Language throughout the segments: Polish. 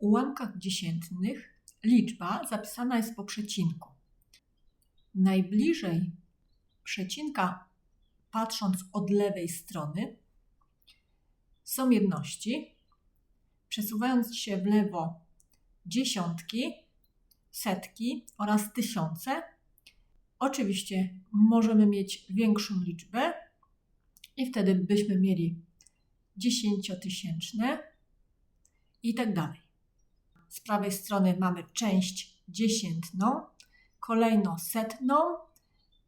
ułamkach dziesiętnych liczba zapisana jest po przecinku. Najbliżej przecinka, patrząc od lewej strony, są jedności. Przesuwając się w lewo, dziesiątki, setki oraz tysiące. Oczywiście możemy mieć większą liczbę i wtedy byśmy mieli dziesięciotysięczne i tak dalej. Z prawej strony mamy część dziesiętną, kolejno setną,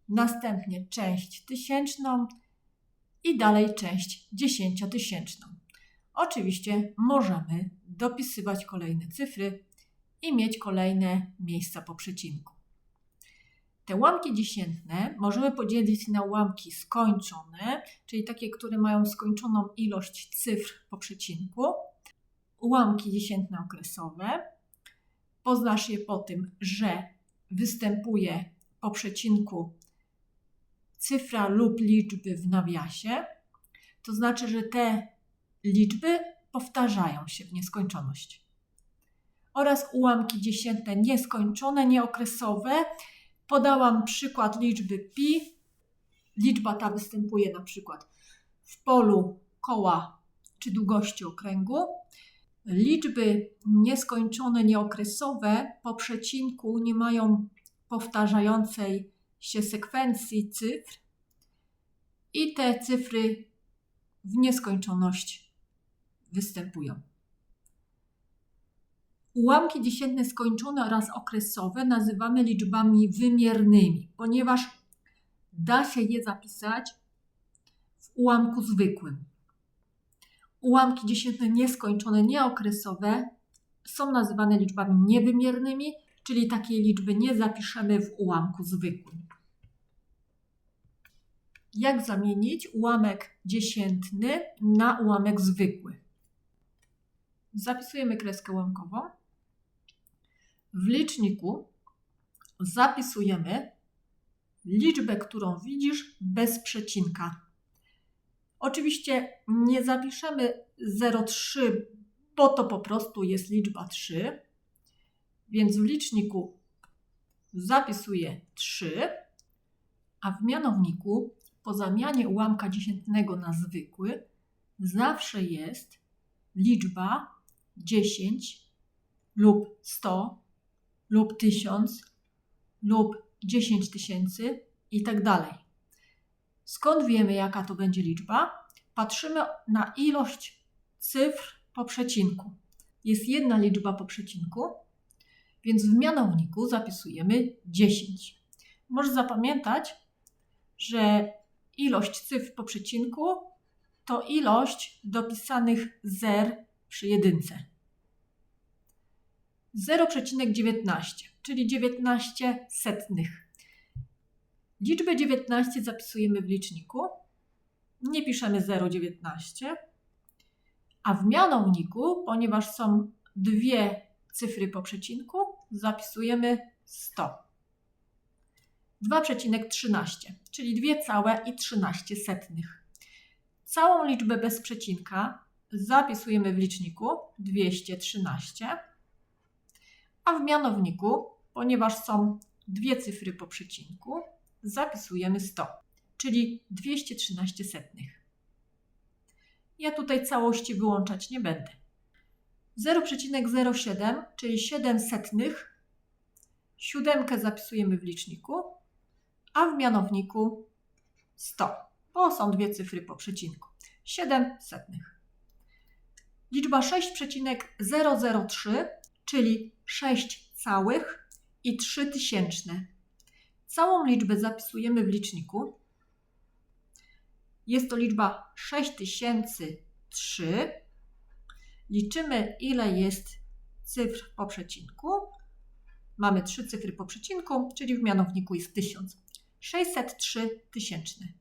następnie część tysięczną i dalej część dziesięciotysięczną. Oczywiście możemy dopisywać kolejne cyfry i mieć kolejne miejsca po przecinku. Te ułamki dziesiętne możemy podzielić na ułamki skończone, czyli takie, które mają skończoną ilość cyfr po przecinku, ułamki dziesiętne okresowe. Poznasz je po tym, że występuje po przecinku cyfra lub liczby w nawiasie. To znaczy, że te liczby powtarzają się w nieskończoność. Oraz ułamki dziesiętne nieskończone, nieokresowe. Podałam przykład liczby pi. Liczba ta występuje na przykład w polu koła czy długości okręgu. Liczby nieskończone, nieokresowe po przecinku nie mają powtarzającej się sekwencji cyfr i te cyfry w nieskończoność występują. Ułamki dziesiętne skończone oraz okresowe nazywamy liczbami wymiernymi, ponieważ da się je zapisać w ułamku zwykłym. Ułamki dziesiętne nieskończone, nieokresowe są nazywane liczbami niewymiernymi, czyli takiej liczby nie zapiszemy w ułamku zwykłym. Jak zamienić ułamek dziesiętny na ułamek zwykły? Zapisujemy kreskę ułamkową. W liczniku zapisujemy liczbę, którą widzisz bez przecinka. Oczywiście nie zapiszemy 0,3, bo to po prostu jest liczba 3. Więc w liczniku zapisuję 3, a w mianowniku po zamianie ułamka dziesiętnego na zwykły zawsze jest liczba 10 lub 100 lub 1000 lub 10 tysięcy i tak dalej. Skąd wiemy, jaka to będzie liczba? Patrzymy na ilość cyfr po przecinku. Jest jedna liczba po przecinku, więc w mianowniku zapisujemy 10. Możesz zapamiętać, że ilość cyfr po przecinku to ilość dopisanych zer przy jedynce. 0,19, czyli 19 setnych. Liczbę 19 zapisujemy w liczniku. Nie piszemy 0,19, a w mianowniku, ponieważ są dwie cyfry po przecinku, zapisujemy 100. 2,13, czyli dwie całe i 13 setnych. Całą liczbę bez przecinka zapisujemy w liczniku 213, a w mianowniku, ponieważ są dwie cyfry po przecinku, zapisujemy 100, czyli 213 setnych. Ja tutaj całości wyłączać nie będę. 0,07, czyli 7 setnych. Siódemkę zapisujemy w liczniku, a w mianowniku 100, bo są dwie cyfry po przecinku. 7 setnych. Liczba 6,003, czyli 6 całych i 3 tysięczne. Całą liczbę zapisujemy w liczniku. Jest to liczba 6003. Liczymy, ile jest cyfr po przecinku. Mamy trzy cyfry po przecinku, czyli w mianowniku jest 1000. 603 tysięczny.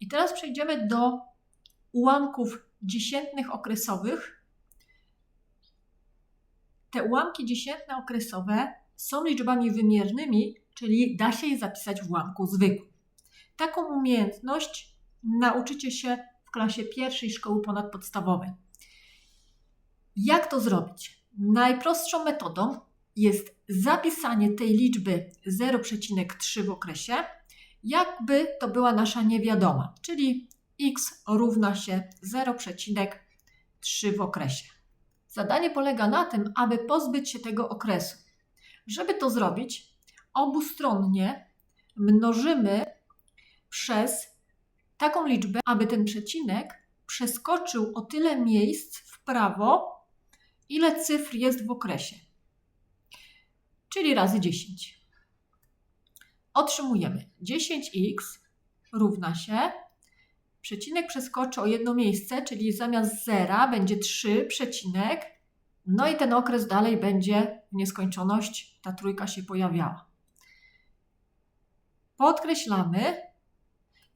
I teraz przejdziemy do ułamków dziesiętnych okresowych. Te ułamki dziesiętne okresowe są liczbami wymiernymi, czyli da się je zapisać w ułamku zwykłym. Taką umiejętność nauczycie się w klasie pierwszej szkoły ponadpodstawowej. Jak to zrobić? Najprostszą metodą jest zapisanie tej liczby 0,3 w okresie, jakby to była nasza niewiadoma, czyli x równa się 0,3 w okresie. Zadanie polega na tym, aby pozbyć się tego okresu. Żeby to zrobić, obustronnie mnożymy przez taką liczbę, aby ten przecinek przeskoczył o tyle miejsc w prawo, ile cyfr jest w okresie. Czyli razy 10. Otrzymujemy 10x równa się przecinek przeskoczy o jedno miejsce, czyli zamiast zera będzie 3 przecinek, no i ten okres dalej będzie w nieskończoność, ta trójka się pojawiała. Podkreślamy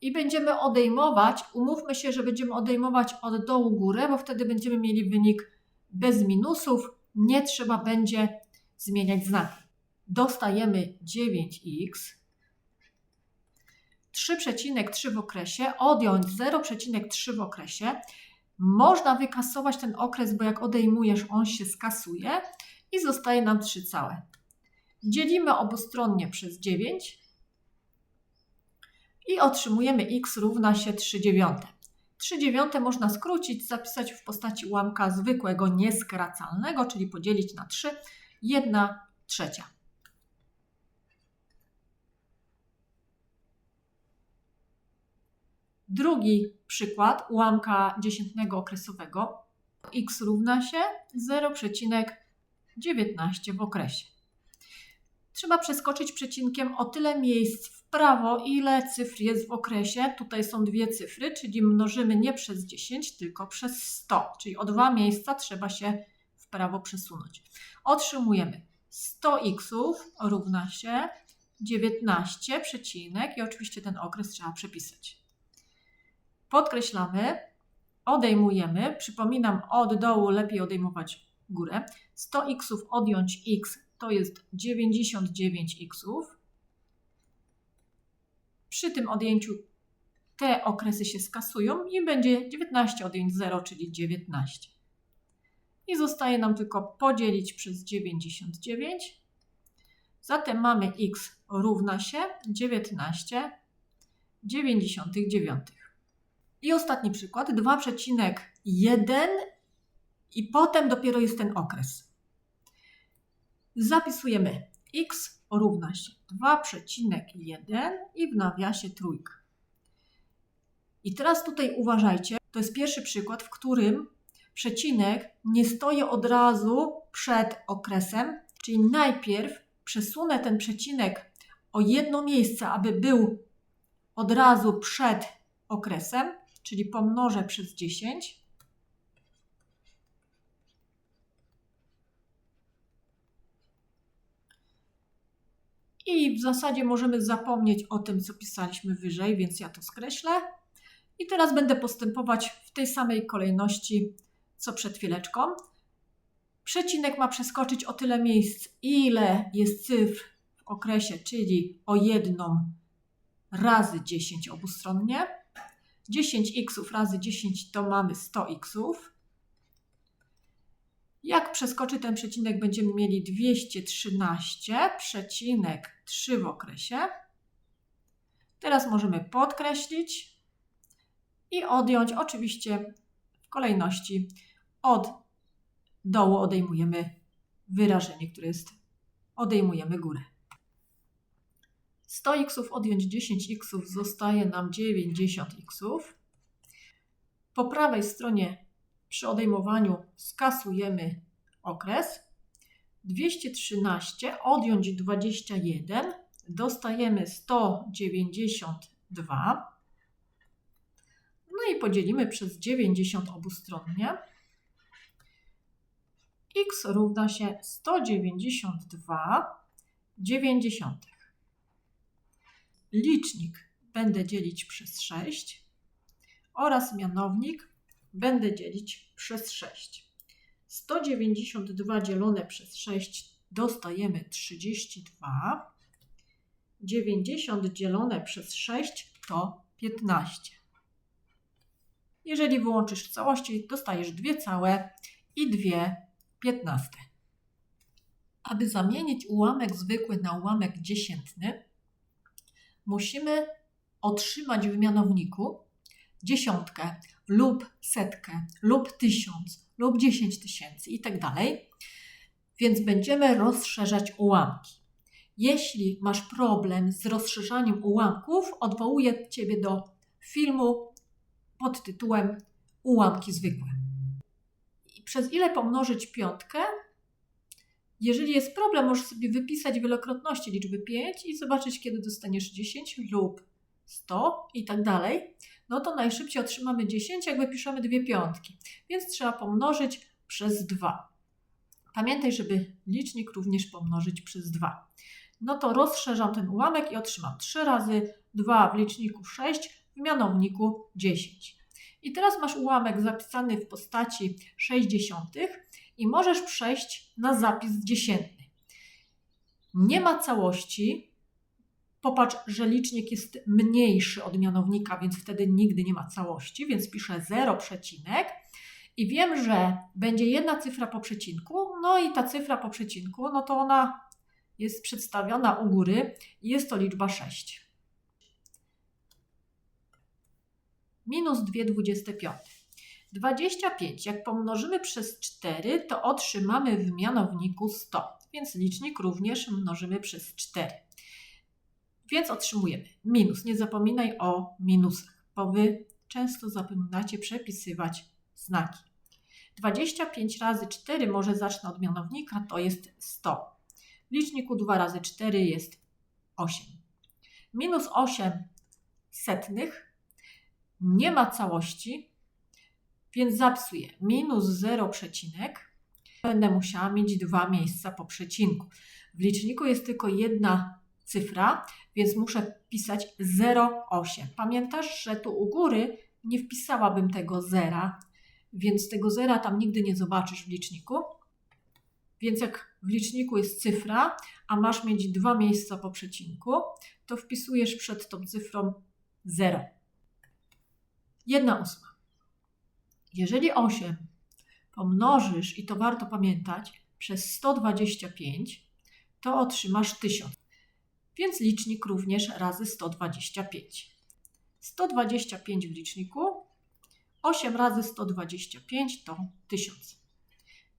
i będziemy odejmować, umówmy się, że będziemy odejmować od dołu górę, bo wtedy będziemy mieli wynik bez minusów, nie trzeba będzie zmieniać znaku. Dostajemy 9x 3,3 w okresie, odjąć 0,3 w okresie. Można wykasować ten okres, bo jak odejmujesz, on się skasuje i zostaje nam 3 całe. Dzielimy obustronnie przez 9 i otrzymujemy x równa się 3 dziewiąte. 3 dziewiąte można skrócić, zapisać w postaci ułamka zwykłego, nieskracalnego, czyli podzielić na 3, 1 trzecia. Drugi przykład ułamka dziesiętnego okresowego. x równa się 0,19 w okresie. Trzeba przeskoczyć przecinkiem o tyle miejsc w prawo, ile cyfr jest w okresie. Tutaj są dwie cyfry, czyli mnożymy nie przez 10, tylko przez 100, czyli o dwa miejsca trzeba się w prawo przesunąć. Otrzymujemy 100x równa się 19 przecinek i oczywiście ten okres trzeba przepisać podkreślamy, odejmujemy. Przypominam, od dołu lepiej odejmować górę. 100 x odjąć x to jest 99 x. Przy tym odjęciu te okresy się skasują i będzie 19 odjąć 0, czyli 19. I zostaje nam tylko podzielić przez 99. Zatem mamy x równa się 19 99. I ostatni przykład, 2,1 i potem dopiero jest ten okres. Zapisujemy x równa się 2,1 i w nawiasie trójka. I teraz tutaj uważajcie, to jest pierwszy przykład, w którym przecinek nie stoi od razu przed okresem, czyli najpierw przesunę ten przecinek o jedno miejsce, aby był od razu przed okresem, czyli pomnożę przez 10. I w zasadzie możemy zapomnieć o tym, co pisaliśmy wyżej, więc ja to skreślę. I teraz będę postępować w tej samej kolejności, co przed chwileczką. Przecinek ma przeskoczyć o tyle miejsc, ile jest cyfr w okresie, czyli o jedną razy 10 obustronnie. 10x razy 10 to mamy 100x. Jak przeskoczy ten przecinek, będziemy mieli 213,3 w okresie. Teraz możemy podkreślić i odjąć. Oczywiście w kolejności od dołu odejmujemy wyrażenie, które jest odejmujemy górę. 100x odjąć 10x zostaje nam 90x. Po prawej stronie przy odejmowaniu skasujemy okres. 213 odjąć 21 dostajemy 192. No i podzielimy przez 90 obustronnie. x równa się 192 90 licznik będę dzielić przez 6 oraz mianownik będę dzielić przez 6. 192 dzielone przez 6 dostajemy 32. 90 dzielone przez 6 to 15. Jeżeli wyłączysz w całości, dostajesz dwie całe i dwie piętnaste. Aby zamienić ułamek zwykły na ułamek dziesiętny, musimy otrzymać w mianowniku dziesiątkę lub setkę lub tysiąc lub dziesięć tysięcy i tak dalej. Więc będziemy rozszerzać ułamki. Jeśli masz problem z rozszerzaniem ułamków, odwołuję Ciebie do filmu pod tytułem Ułamki zwykłe. I przez ile pomnożyć piątkę? Jeżeli jest problem, możesz sobie wypisać wielokrotności liczby 5 i zobaczyć, kiedy dostaniesz 10 lub 100 i tak dalej. No to najszybciej otrzymamy 10, jak wypiszemy dwie piątki. Więc trzeba pomnożyć przez 2. Pamiętaj, żeby licznik również pomnożyć przez 2. No to rozszerzam ten ułamek i otrzymam 3 razy 2 w liczniku 6, w mianowniku 10. I teraz masz ułamek zapisany w postaci 60 i możesz przejść na zapis dziesiętny. Nie ma całości. Popatrz, że licznik jest mniejszy od mianownika, więc wtedy nigdy nie ma całości, więc piszę 0 przecinek i wiem, że będzie jedna cyfra po przecinku, no i ta cyfra po przecinku, no to ona jest przedstawiona u góry i jest to liczba 6. Minus 2,25. 25, jak pomnożymy przez 4, to otrzymamy w mianowniku 100, więc licznik również mnożymy przez 4. Więc otrzymujemy minus. Nie zapominaj o minusach, bo Wy często zapominacie przepisywać znaki. 25 razy 4, może zacznę od mianownika, to jest 100. W liczniku 2 razy 4 jest 8. Minus 8 setnych nie ma całości, więc zapisuję minus 0 przecinek. Będę musiała mieć dwa miejsca po przecinku. W liczniku jest tylko jedna cyfra, więc muszę wpisać 0,8. Pamiętasz, że tu u góry nie wpisałabym tego zera, więc tego zera tam nigdy nie zobaczysz w liczniku. Więc jak w liczniku jest cyfra, a masz mieć dwa miejsca po przecinku, to wpisujesz przed tą cyfrą 0. 1 ósma. Jeżeli 8 pomnożysz, i to warto pamiętać, przez 125, to otrzymasz 1000. Więc licznik również razy 125. 125 w liczniku, 8 razy 125 to 1000.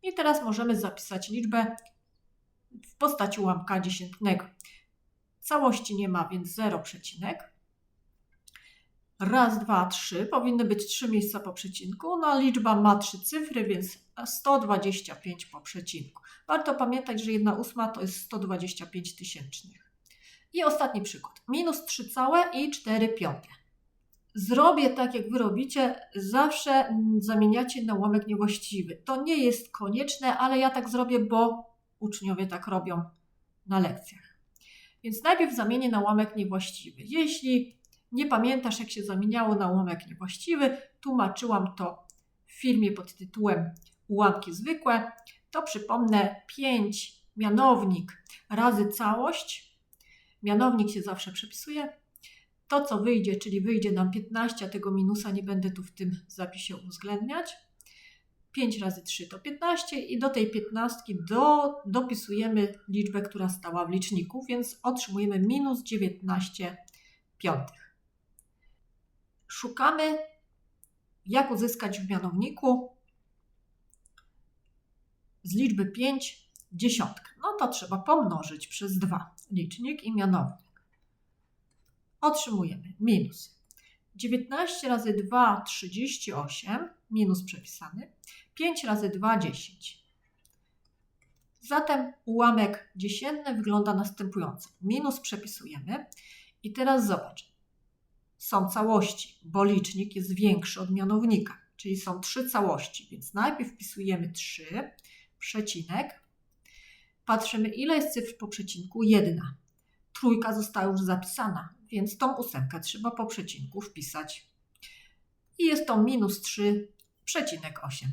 I teraz możemy zapisać liczbę w postaci ułamka dziesiętnego. Całości nie ma, więc 0 przecinek. Raz, dwa, trzy. Powinny być trzy miejsca po przecinku. No, liczba ma trzy cyfry, więc 125 po przecinku. Warto pamiętać, że 1 ósma to jest 125 tysięcznych. I ostatni przykład. Minus 3 całe i 4 piąte. Zrobię tak, jak wy robicie, zawsze zamieniacie na ułamek niewłaściwy. To nie jest konieczne, ale ja tak zrobię, bo uczniowie tak robią na lekcjach. Więc najpierw zamienię na ułamek niewłaściwy. Jeśli nie pamiętasz, jak się zamieniało na ułamek niewłaściwy, tłumaczyłam to w filmie pod tytułem Ułamki zwykłe, to przypomnę 5 mianownik razy całość. Mianownik się zawsze przepisuje. To, co wyjdzie, czyli wyjdzie nam 15, a tego minusa nie będę tu w tym zapisie uwzględniać. 5 razy 3 to 15 i do tej 15 do, dopisujemy liczbę, która stała w liczniku, więc otrzymujemy minus 19 piątych. Szukamy, jak uzyskać w mianowniku z liczby 5 dziesiątkę. No to trzeba pomnożyć przez 2 licznik i mianownik. Otrzymujemy minus 19 razy 2 38, minus przepisany, 5 razy 2 10. Zatem ułamek dziesiętny wygląda następująco. Minus przepisujemy i teraz zobacz. Są całości, bo licznik jest większy od mianownika, czyli są trzy całości, więc najpierw wpisujemy 3, przecinek. Patrzymy, ile jest cyfr po przecinku? Jedna. Trójka została już zapisana, więc tą ósemkę trzeba po przecinku wpisać. I jest to minus 3,8.